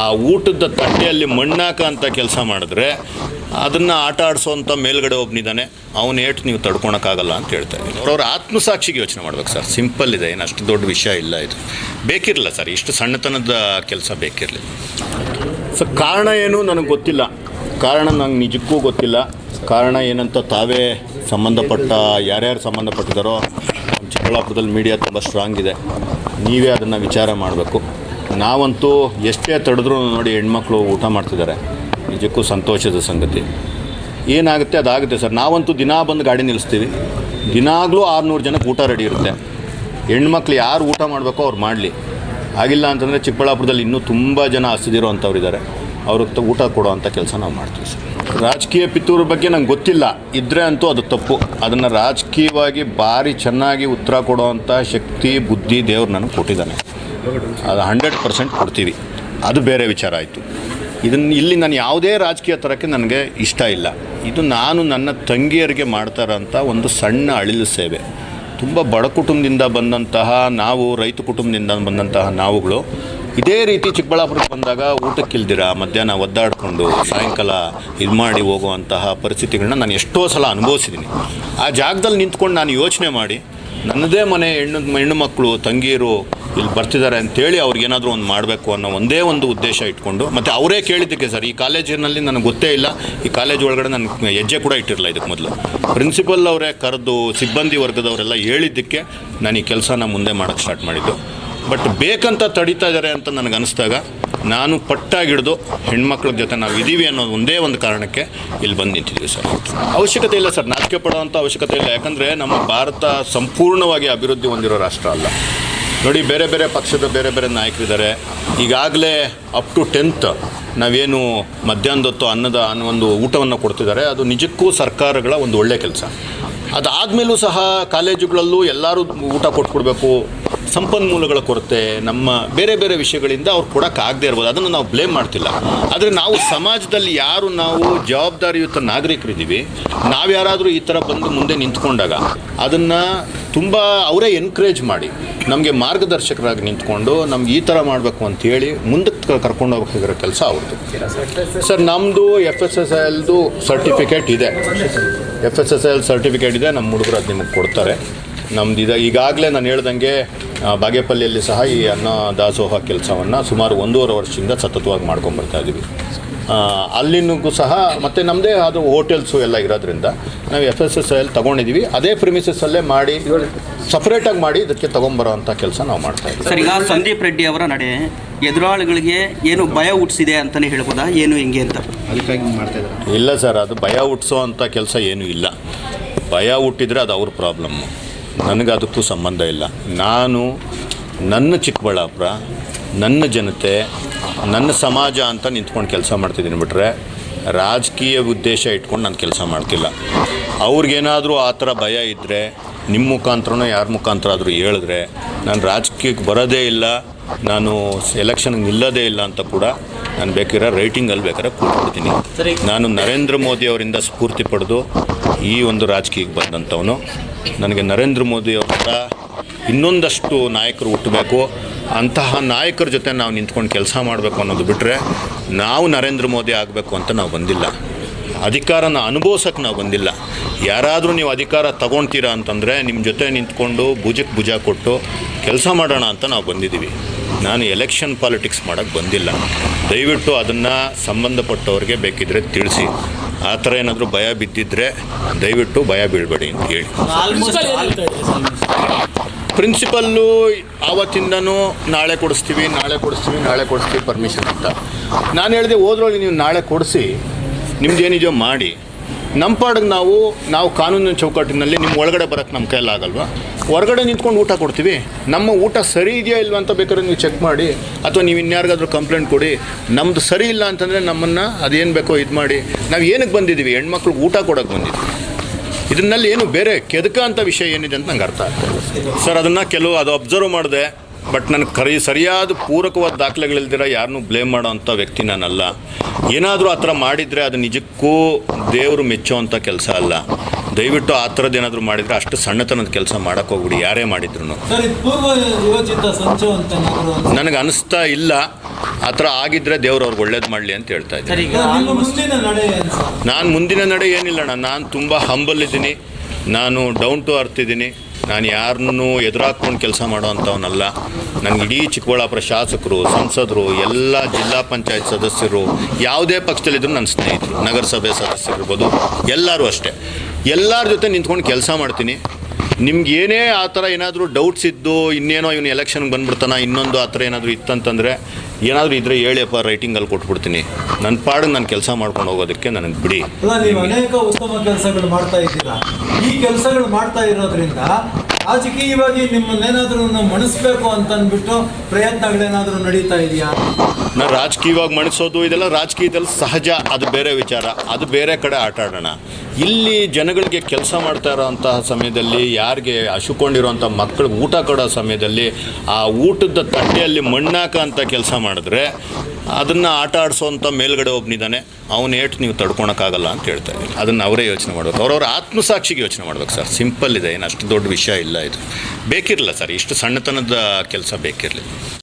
ಆ ಊಟದ ತಟ್ಟೆಯಲ್ಲಿ ಮಣ್ಣಾಕ ಅಂತ ಕೆಲಸ ಮಾಡಿದ್ರೆ ಅದನ್ನು ಆಟ ಆಡಿಸೋಂಥ ಮೇಲ್ಗಡೆ ಒಬ್ಬನಿದ್ದಾನೆ ಅವನ ಏಟು ನೀವು ತಡ್ಕೊಳಕ್ಕಾಗಲ್ಲ ಅಂತ ಹೇಳ್ತಾ ಇದ್ದೀನಿ. ಅವ್ರವ್ರ ಆತ್ಮಸಾಕ್ಷಿಗೆ ಯೋಚನೆ ಮಾಡ್ಬೇಕು ಸರ್. ಸಿಂಪಲ್ ಇದೆ. ಏನು ಅಷ್ಟು ದೊಡ್ಡ ವಿಷಯ ಇಲ್ಲ ಇದು. ಬೇಕಿರಲಿಲ್ಲ ಸರ್. ಇಷ್ಟು ಸಣ್ಣತನದ ಕೆಲಸ ಬೇಕಿರಲಿಲ್ಲ. ಸರ್, ಕಾರಣ ಏನು ನನಗೆ ಗೊತ್ತಿಲ್ಲ. ಕಾರಣ ನಂಗೆ ನಿಜಕ್ಕೂ ಗೊತ್ತಿಲ್ಲ. ಕಾರಣ ಏನಂತ ತಾವೇ ಸಂಬಂಧಪಟ್ಟ, ಯಾರ್ಯಾರು ಸಂಬಂಧಪಟ್ಟಿದ್ದಾರೋ ಚಿಕ್ಕಬಳ್ಳಾಪುರದಲ್ಲಿ ಮೀಡಿಯಾ ತುಂಬ ಸ್ಟ್ರಾಂಗ್ ಇದೆ. ನೀವೇ ಅದನ್ನು ವಿಚಾರ ಮಾಡಬೇಕು. ನಾವಂತೂ ಎಷ್ಟೇ ತಡೆದ್ರೂ ನೋಡಿ ಹೆಣ್ಮಕ್ಳು ಊಟ ಮಾಡ್ತಿದ್ದಾರೆ. ನಿಜಕ್ಕೂ ಸಂತೋಷದ ಸಂಗತಿ. ಏನಾಗುತ್ತೆ ಅದಾಗುತ್ತೆ ಸರ್. ನಾವಂತೂ ದಿನಾ ಬಂದು ಗಾಡಿ ನಿಲ್ಲಿಸ್ತೀವಿ. ದಿನಾಗಲೂ ಆರುನೂರು ಜನಕ್ಕೆ ಊಟ ರೆಡಿ ಇರುತ್ತೆ. ಹೆಣ್ಮಕ್ಳು ಯಾರು ಊಟ ಮಾಡಬೇಕೋ ಅವ್ರು ಮಾಡಲಿ. ಆಗಿಲ್ಲ ಅಂತಂದರೆ ಚಿಕ್ಕಬಳ್ಳಾಪುರದಲ್ಲಿ ಇನ್ನೂ ತುಂಬ ಜನ ಹಸಿದಿರೋ ಅಂಥವ್ರು ಇದ್ದಾರೆ. ಅವ್ರಿಗೆ ಊಟ ಕೊಡೋ ಅಂಥ ಕೆಲಸ ನಾವು ಮಾಡ್ತೀವಿ ಸರ್. ರಾಜಕೀಯ ಪಿತ್ತೂರ ಬಗ್ಗೆ ನಂಗೆ ಗೊತ್ತಿಲ್ಲ. ಇದ್ದರೆ ಅಂತೂ ಅದು ತಪ್ಪು. ಅದನ್ನು ರಾಜಕೀಯವಾಗಿ ಭಾರಿ ಚೆನ್ನಾಗಿ ಉತ್ತರ ಕೊಡೋ ಅಂಥ ಶಕ್ತಿ, ಬುದ್ಧಿ ದೇವ್ರು ನನಗೆ ಕೊಟ್ಟಿದ್ದಾನೆ. ಅದು ಹಂಡ್ರೆಡ್ ಪರ್ಸೆಂಟ್ ಕೊಡ್ತೀವಿ. ಅದು ಬೇರೆ ವಿಚಾರ ಆಯಿತು. ಇದನ್ನು ಇಲ್ಲಿ ನಾನು ಯಾವುದೇ ರಾಜಕೀಯ ಥರಕ್ಕೆ ನನಗೆ ಇಷ್ಟ ಇಲ್ಲ. ಇದು ನಾನು ನನ್ನ ತಂಗಿಯರಿಗೆ ಮಾಡ್ತಾರಂಥ ಒಂದು ಸಣ್ಣ ಅಳಿಲು ಸೇವೆ. ತುಂಬ ಬಡ ಕುಟುಂಬದಿಂದ ಬಂದಂತಹ ನಾವು, ರೈತ ಕುಟುಂಬದಿಂದ ಬಂದಂತಹ ನಾವುಗಳು, ಇದೇ ರೀತಿ ಚಿಕ್ಕಬಳ್ಳಾಪುರಕ್ಕೆ ಬಂದಾಗ ಊಟಕ್ಕಿಲ್ದಿರ, ಮಧ್ಯಾಹ್ನ ಒದ್ದಾಡಿಕೊಂಡು, ಸಾಯಂಕಾಲ ಇದು ಮಾಡಿ ಹೋಗುವಂತಹ ಪರಿಸ್ಥಿತಿಗಳನ್ನ ನಾನು ಎಷ್ಟೋ ಸಲ ಅನುಭವಿಸಿದ್ದೀನಿ ಆ ಜಾಗದಲ್ಲಿ ನಿಂತ್ಕೊಂಡು ನಾನು ಯೋಚನೆ ಮಾಡಿ, ನನ್ನದೇ ಮನೆ ಹೆಣ್ಣು ಹೆಣ್ಣು ಮಕ್ಕಳು, ತಂಗಿಯರು ಇಲ್ಲಿ ಬರ್ತಿದ್ದಾರೆ ಅಂತೇಳಿ ಅವ್ರಿಗೇನಾದರೂ ಒಂದು ಮಾಡಬೇಕು ಅನ್ನೋ ಒಂದೇ ಒಂದು ಉದ್ದೇಶ ಇಟ್ಕೊಂಡು, ಮತ್ತು ಅವರೇ ಕೇಳಿದ್ದಕ್ಕೆ ಸರ್, ಈ ಕಾಲೇಜಿನಲ್ಲಿ ನನಗೆ ಗೊತ್ತೇ ಇಲ್ಲ, ಈ ಕಾಲೇಜ್ ಒಳಗಡೆ ನನ್ನ ಹೆಜ್ಜೆ ಕೂಡ ಇಟ್ಟಿರಲ್ಲ ಇದಕ್ಕೆ ಮೊದಲು. ಪ್ರಿನ್ಸಿಪಲ್ ಅವರೇ ಕರೆದು, ಸಿಬ್ಬಂದಿ ವರ್ಗದವರೆಲ್ಲ ಹೇಳಿದ್ದಕ್ಕೆ ನಾನು ಈ ಕೆಲಸನ ಮುಂದೆ ಮಾಡೋಕ್ಕೆ ಸ್ಟಾರ್ಟ್ ಮಾಡಿದ್ದು. ಬಟ್ ಬೇಕಂತ ತಡೀತಾ ಇದ್ದಾರೆ ಅಂತ ನನಗೆ ಅನಿಸ್ದಾಗ, ನಾನು ಪಟ್ಟಾಗಿಡ್ದು ಹೆಣ್ಮಕ್ಳ ಜೊತೆ ನಾವು ಇದ್ದೀವಿ ಅನ್ನೋ ಒಂದೇ ಒಂದು ಕಾರಣಕ್ಕೆ ಇಲ್ಲಿ ಬಂದು ನಿಂತಿದ್ದೀವಿ ಸರ್. ಅವಶ್ಯಕತೆ ಇಲ್ಲ ಸರ್, ನಾಚಿಕೆ ಪಡೋವಂಥ ಅವಶ್ಯಕತೆ ಇಲ್ಲ. ಯಾಕಂದರೆ ನಮ್ಮ ಭಾರತ ಸಂಪೂರ್ಣವಾಗಿ ಅಭಿವೃದ್ಧಿ ಹೊಂದಿರೋ ರಾಷ್ಟ್ರ ಅಲ್ಲ. ನೋಡಿ, ಬೇರೆ ಬೇರೆ ಪಕ್ಷದ ಬೇರೆ ಬೇರೆ ನಾಯಕರಿದ್ದಾರೆ. ಈಗಾಗಲೇ ಅಪ್ ಟು ಟೆಂತ್ ನಾವೇನು ಮಧ್ಯಾಹ್ನದ ಹೊತ್ತು ಅನ್ನದ ಅನ್ನೋ ಒಂದು ಊಟವನ್ನು ಕೊಡ್ತಿದ್ದಾರೆ. ಅದು ನಿಜಕ್ಕೂ ಸರ್ಕಾರಗಳ ಒಂದು ಒಳ್ಳೆಯ ಕೆಲಸ. ಅದಾದಮೇಲೂ ಸಹ ಕಾಲೇಜುಗಳಲ್ಲೂ ಎಲ್ಲರೂ ಊಟ ಕೊಟ್ಕೊಡ್ಬೇಕು ಸಂಪನ್ಮೂಲಗಳ ಕೊರತೆ, ನಮ್ಮ ಬೇರೆ ಬೇರೆ ವಿಷಯಗಳಿಂದ ಅವ್ರು ಕೊಡೋಕ್ಕಾಗದೇ ಇರ್ಬೋದು. ಅದನ್ನು ನಾವು ಬ್ಲೇಮ್ ಮಾಡ್ತಿಲ್ಲ. ಆದರೆ ನಾವು ಸಮಾಜದಲ್ಲಿ ಯಾರು ನಾವು ಜವಾಬ್ದಾರಿಯುತ ನಾಗರಿಕರಿದ್ದೀವಿ. ನಾವು ಯಾರಾದರೂ ಈ ಥರ ಬಂದು ಮುಂದೆ ನಿಂತ್ಕೊಂಡಾಗ ಅದನ್ನು ತುಂಬ ಅವರೇ ಎನ್ಕರೇಜ್ ಮಾಡಿ. ನಮಗೆ ಮಾರ್ಗದರ್ಶಕರಾಗಿ ನಿಂತ್ಕೊಂಡು ನಮ್ಗೆ ಈ ಥರ ಮಾಡಬೇಕು ಅಂತೇಳಿ ಮುಂದಕ್ಕೆ ಕರ್ಕೊಂಡು ಹೋಗಬೇಕಾಗಿರೋ ಕೆಲಸ ಅವ್ರದ್ದು. ಸರ್ ನಮ್ಮದು ಎಫ್ ಎಸ್ ಎಸ್ ಎಲ್ದು ಸರ್ಟಿಫಿಕೇಟ್ ಇದೆ. F S S L certificate ಇದೆ ನಮ್ಮ ಹುಡುಗರು ಅದು ನಿಮಗೆ ಕೊಡ್ತಾರೆ. ನಮ್ದು ಇದು ಈಗಾಗಲೇ ನಾನು ಹೇಳ್ದಂಗೆ ಬಾಗೇಪಲ್ಲಿಯಲ್ಲಿ ಸಹ ಈ ಅನ್ನ ದಾಸೋಹ ಕೆಲಸವನ್ನು ಸುಮಾರು ಒಂದೂವರೆ ವರ್ಷದಿಂದ ಸತತವಾಗಿ ಮಾಡ್ಕೊಂಬರ್ತಾ ಇದ್ದೀವಿ ಅಲ್ಲಿನೂ ಸಹ ಮತ್ತು ನಮ್ಮದೇ ಅದು ಹೋಟೆಲ್ಸು ಎಲ್ಲ ಇರೋದ್ರಿಂದ ನಾವು ಎಫ್ ಎಸ್ ಎಸ್ ಎಲ್ ತೊಗೊಂಡಿದ್ದೀವಿ ಅದೇ ಪ್ರಿಮಿಸಸ್ಸಲ್ಲೇ ಮಾಡಿ ಸಪ್ರೇಟಾಗಿ ಮಾಡಿ ಇದಕ್ಕೆ ತೊಗೊಂಬರೋ ಅಂಥ ಕೆಲಸ ನಾವು ಮಾಡ್ತಾ ಇದ್ದೀವಿ. ಸರ್ ಈಗ ಸಂದೀಪ್ ರೆಡ್ಡಿ ಅವರ ನಡೆ ಎದುರಾಳಿಗಳಿಗೆ ಏನು ಭಯ ಹುಟ್ಟಿಸಿದೆ ಅಂತಲೇ ಹೇಳ್ಬೋದಾ? ಏನು ಹಿಂಗೆ ಅಂತ? ಅದಕ್ಕಾಗಿ ಮಾಡ್ತಾ ಇದ್ದಾರೆ. ಇಲ್ಲ ಸರ್ ಅದು ಭಯ ಹುಟ್ಟಿಸೋ ಅಂಥ ಕೆಲಸ ಏನೂ ಇಲ್ಲ. ಭಯ ಹುಟ್ಟಿದರೆ ಅದು ಅವ್ರ ಪ್ರಾಬ್ಲಮ್ಮು ನನಗೆ ಅದಕ್ಕೂ ಸಂಬಂಧ ಇಲ್ಲ. ನಾನು ನನ್ನ ಚಿಕ್ಕಬಳ್ಳಾಪುರ ನನ್ನ ಜನತೆ ನನ್ನ ಸಮಾಜ ಅಂತ ನಿಂತ್ಕೊಂಡು ಕೆಲಸ ಮಾಡ್ತಿದ್ದೀನಿ ಬಿಟ್ರೆ ರಾಜಕೀಯ ಉದ್ದೇಶ ಇಟ್ಕೊಂಡು ನಾನು ಕೆಲಸ ಮಾಡ್ತಿಲ್ಲ. ಅವ್ರಿಗೇನಾದರೂ ಆ ಥರ ಭಯ ಇದ್ದರೆ ನಿಮ್ಮ ಮುಖಾಂತರನೋ ಯಾರ ಮುಖಾಂತರ ಆದರೂ ಹೇಳಿದ್ರೆ ನಾನು ರಾಜಕೀಯಕ್ಕೆ ಬರೋದೇ ಇಲ್ಲ ನಾನು ಎಲೆಕ್ಷನ್ಗೆ ನಿಲ್ಲೋದೇ ಇಲ್ಲ ಅಂತ ಕೂಡ ನಾನು ಬೇಕಿರೋ ರೈಟಿಂಗಲ್ಲಿ ಬೇಕಾದ್ರೆ ಕೂತ್ಕೊಡ್ತೀನಿ ನಾನು ನರೇಂದ್ರ ಮೋದಿ ಅವರಿಂದ ಸ್ಫೂರ್ತಿ ಪಡೆದು ಈ ಒಂದು ರಾಜಕೀಯಕ್ಕೆ ಬಂದಂಥವನು. ನನಗೆ ನರೇಂದ್ರ ಮೋದಿ ಅವರ ಇನ್ನೊಂದಷ್ಟು ನಾಯಕರು ಹುಟ್ಟಬೇಕು. ಅಂತಹ ನಾಯಕರ ಜೊತೆ ನಾವು ನಿಂತ್ಕೊಂಡು ಕೆಲಸ ಮಾಡಬೇಕು ಅನ್ನೋದು ಬಿಟ್ಟರೆ ನಾವು ನರೇಂದ್ರ ಮೋದಿ ಆಗಬೇಕು ಅಂತ ನಾವು ಬಂದಿಲ್ಲ. ಅಧಿಕಾರನ ಅನುಭವಿಸೋಕ್ಕೆ ನಾವು ಬಂದಿಲ್ಲ. ಯಾರಾದರೂ ನೀವು ಅಧಿಕಾರ ತಗೊಳ್ತೀರಾ ಅಂತಂದರೆ ನಿಮ್ಮ ಜೊತೆ ನಿಂತ್ಕೊಂಡು ಭುಜಕ್ಕೆ ಭುಜ ಕೊಟ್ಟು ಕೆಲಸ ಮಾಡೋಣ ಅಂತ ನಾವು ಬಂದಿದ್ದೀವಿ. ನಾನು ಎಲೆಕ್ಷನ್ ಪಾಲಿಟಿಕ್ಸ್ ಮಾಡೋಕ್ಕೆ ಬಂದಿಲ್ಲ. ದಯವಿಟ್ಟು ಅದನ್ನು ಸಂಬಂಧಪಟ್ಟವ್ರಿಗೆ ಬೇಕಿದ್ರೆ ತಿಳಿಸಿ. ಆ ಥರ ಏನಾದರೂ ಭಯ ಬಿದ್ದಿದ್ರೆ ದಯವಿಟ್ಟು ಭಯ ಬೀಳಬೇಡಿ ಅಂತ ಹೇಳಿ. ಪ್ರಿನ್ಸಿಪಲ್ಲು ಆವತ್ತಿಂದನೂ ನಾಳೆ ಕೊಡಿಸ್ತೀವಿ ನಾಳೆ ಕೊಡಿಸ್ತೀವಿ ನಾಳೆ ಕೊಡಿಸ್ತೀವಿ ಪರ್ಮಿಷನ್ ಅಂತ. ನಾನು ಹೇಳಿದೆ ಹೋದ್ರೊಳಗೆ ನೀವು ನಾಳೆ ಕೊಡಿಸಿ ನಿಮ್ದೇನಿದೆಯೋ ಮಾಡಿ. ನಮ್ಮ ಪಾಡಿಗೆ ನಾವು ನಾವು ಕಾನೂನಿನ ಚೌಕಟ್ಟಿನಲ್ಲಿ ನಿಮ್ಮ ಒಳಗಡೆ ಬರೋಕ್ಕೆ ನಮ್ಮ ಕೈಯಲ್ಲಿ ಆಗಲ್ವಾ ಹೊರಗಡೆ ನಿಂತ್ಕೊಂಡು ಊಟ ಕೊಡ್ತೀವಿ. ನಮ್ಮ ಊಟ ಸರಿ ಇದೆಯಾ ಇಲ್ವಾ ಅಂತ ಬೇಕಾದ್ರೆ ನೀವು ಚೆಕ್ ಮಾಡಿ, ಅಥವಾ ನೀವು ಇನ್ಯಾರಿಗಾದರೂ ಕಂಪ್ಲೇಂಟ್ ಕೊಡಿ. ನಮ್ಮದು ಸರಿ ಇಲ್ಲ ಅಂತಂದರೆ ನಮ್ಮನ್ನು ಅದೇನು ಬೇಕೋ ಇದು ಮಾಡಿ. ನಾವು ಏನಕ್ಕೆ ಬಂದಿದ್ದೀವಿ? ಹೆಣ್ಮಕ್ಳಿಗೆ ಊಟ ಕೊಡೋಕ್ಕೆ ಬಂದಿದ್ದೀವಿ. ಇದನ್ನಲ್ಲಿ ಏನು ಬೇರೆ ಕೆದಕ ಅಂತ ವಿಷಯ ಏನಿದೆ ಅಂತ ನಂಗೆ ಅರ್ಥ ಆಗ್ತದೆ ಸರ್, ಅದನ್ನು ಕೆಲವು ಅದು ಅಬ್ಸರ್ವ್ ಮಾಡಿದೆ. ಬಟ್ ನನಗೆ ಕರಿ ಸರಿಯಾದ ಪೂರಕವಾದ ದಾಖಲೆಗಳಿಲ್ದಿರ ಯಾರನ್ನೂ ಬ್ಲೇಮ್ ಮಾಡೋ ಅಂಥ ವ್ಯಕ್ತಿ ನಾನಲ್ಲ. ಏನಾದರೂ ಆ ಥರ ಮಾಡಿದರೆ ಅದು ನಿಜಕ್ಕೂ ದೇವರು ಮೆಚ್ಚುವಂಥ ಕೆಲಸ ಅಲ್ಲ. ದಯವಿಟ್ಟು ಆ ಥರದ್ದು ಏನಾದರೂ ಮಾಡಿದರೆ ಅಷ್ಟು ಸಣ್ಣತನದ ಕೆಲಸ ಮಾಡೋಕ್ಕೆ ಹೋಗ್ಬಿಡಿ ಯಾರೇ ಮಾಡಿದ್ರು ನನಗೆ ಅನಿಸ್ತಾ ಇಲ್ಲ. ಆ ಥರ ಆಗಿದ್ರೆ ದೇವ್ರು ಅವ್ರಿಗೆ ಒಳ್ಳೇದು ಮಾಡಲಿ ಅಂತ ಹೇಳ್ತಾ ಇದ್ದೀನಿ. ನಾನು ಮುಂದಿನ ನಡೆ ಏನಿಲ್ಲಣ್ಣ ನಾನು ತುಂಬ ಹಂಬಲ್ ಇದ್ದೀನಿ. ನಾನು ಡೌನ್ ಟು ಅರ್ತ್ ಇದ್ದೀನಿ. ನಾನು ಯಾರನ್ನೂ ಎದುರಾಕೊಂಡು ಕೆಲಸ ಮಾಡೋವಂಥವನಲ್ಲ ನನಗೆ ಇಡೀ ಚಿಕ್ಕಬಳ್ಳಾಪುರ ಶಾಸಕರು, ಸಂಸದರು, ಎಲ್ಲ ಜಿಲ್ಲಾ ಪಂಚಾಯತ್ ಸದಸ್ಯರು, ಯಾವುದೇ ಪಕ್ಷದಲ್ಲಿದ್ದರೂ ನನ್ನ ಸ್ನೇಹಿತರು, ನಗರಸಭೆ ಸದಸ್ಯರಿರ್ಬೋದು, ಎಲ್ಲರೂ ಅಷ್ಟೇ. ಎಲ್ಲರ ಜೊತೆ ನಿಂತ್ಕೊಂಡು ಕೆಲಸ ಮಾಡ್ತೀನಿ. ನಿಮ್ಗೆ ಏನೇ ಆ ಥರ ಏನಾದರೂ ಡೌಟ್ಸ್ ಇದ್ದು ಇನ್ನೇನೋ ಇವನು ಎಲೆಕ್ಷನ್ಗೆ ಬಂದ್ಬಿಡ್ತಾನ ಇನ್ನೊಂದು ಆ ಥರ ಏನಾದರೂ ಇತ್ತಂತಂದರೆ ಏನಾದರೂ ಇದ್ದರೆ ಹೇಳಿಯಪ್ಪ ರೈಟಿಂಗಲ್ಲಿ ಕೊಟ್ಬಿಡ್ತೀನಿ. ನನ್ನ ಪಾಡಿಗೆ ನಾನು ಕೆಲಸ ಮಾಡ್ಕೊಂಡು ಹೋಗೋದಕ್ಕೆ ನನಗೆ ಬಿಡಿ. ನೀವು ಅನೇಕ ಉತ್ತಮ ಕೆಲಸಗಳು ಮಾಡ್ತಾ ಇದ್ದೀರಾ. ಈ ಕೆಲಸಗಳು ಮಾಡ್ತಾ ಇರೋದ್ರಿಂದ ರಾಜಕೀಯವಾಗಿ ನಿಮ್ಮನ್ನೇನಾದರೂ ಮಣಿಸ್ಬೇಕು ಅಂತ ಪ್ರಯತ್ನಗಳೇನಾದರೂ ಪ್ರಯತ್ನಗಳೇನಾದ್ರೂ ನಡೀತಾ ಇದೆಯಾ? ನಾನು ರಾಜಕೀಯವಾಗಿ ಮಣಿಸೋದು ಇದೆಲ್ಲ ರಾಜಕೀಯದಲ್ಲಿ ಸಹಜ ಅದು ಬೇರೆ ವಿಚಾರ. ಅದು ಬೇರೆ ಕಡೆ ಆಟ ಆಡೋಣ ಇಲ್ಲಿ ಜನಗಳಿಗೆ ಕೆಲಸ ಮಾಡ್ತಾ ಇರೋಂತಹ ಸಮಯದಲ್ಲಿ, ಯಾರಿಗೆ ಹಸುಕೊಂಡಿರುವಂಥ ಮಕ್ಕಳು ಊಟ ಕೊಡೋ ಸಮಯದಲ್ಲಿ, ಆ ಊಟದ ತಟ್ಟೆಯಲ್ಲಿ ಮಣ್ಣಾಕ ಅಂತ ಕೆಲಸ ಮಾಡಿದ್ರೆ, ಅದನ್ನು ಆಟ ಆಡಿಸೋವಂಥ ಮೇಲ್ಗಡೆ ಒಬ್ಬನಿದ್ದಾನೆ ಅವನ ಏಟು ನೀವು ತಡ್ಕೊಳಕ್ಕಾಗಲ್ಲ ಅಂತ ಹೇಳ್ತಾ ಇದ್ದೀನಿ. ಅದನ್ನು ಅವರೇ ಯೋಚನೆ ಮಾಡಬೇಕು. ಅವ್ರವ್ರ ಆತ್ಮಸಾಕ್ಷಿಗೆ ಯೋಚನೆ ಮಾಡ್ಬೇಕು ಸರ್. ಸಿಂಪಲ್ ಇದೆ. ಏನು ಅಷ್ಟು ದೊಡ್ಡ ವಿಷಯ ಇಲ್ಲ ಇದು. ಬೇಕಿರಲಿಲ್ಲ ಸರ್. ಇಷ್ಟು ಸಣ್ಣತನದ ಕೆಲಸ ಬೇಕಿರಲಿಲ್ಲ.